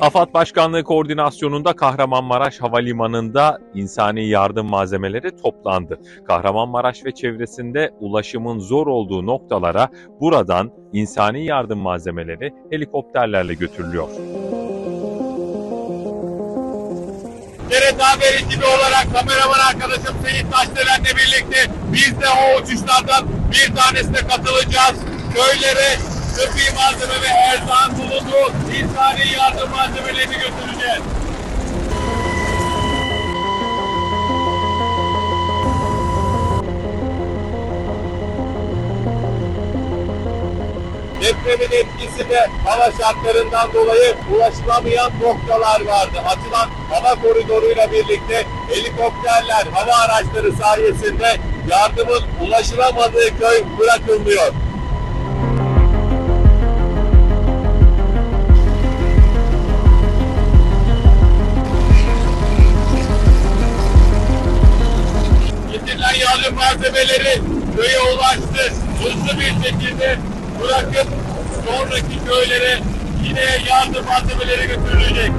AFAD Başkanlığı koordinasyonunda Kahramanmaraş Havalimanı'nda insani yardım malzemeleri toplandı. Kahramanmaraş ve çevresinde ulaşımın zor olduğu noktalara buradan insani yardım malzemeleri helikopterlerle götürülüyor. TRT Haber ekibi olarak kameraman arkadaşım Seyit Taşdelen'le birlikte biz de o uçuşlardan bir tanesine katılacağız. Köylere tıbbi malzeme ve erzağın bulunduğu insani yardım malzemelerini Depremin etkisinde hava şartlarından dolayı ulaşılamayan noktalar vardı. Açılan hava koridoruyla birlikte helikopterler, hava araçları sayesinde yardımın ulaşılamadığı köy bırakılmıyor. Getirilen yardım malzemeleri köye ulaştı. Hızlı bir şekilde bırakıp sonraki köylere yine yardım malzemeleri götürülecek.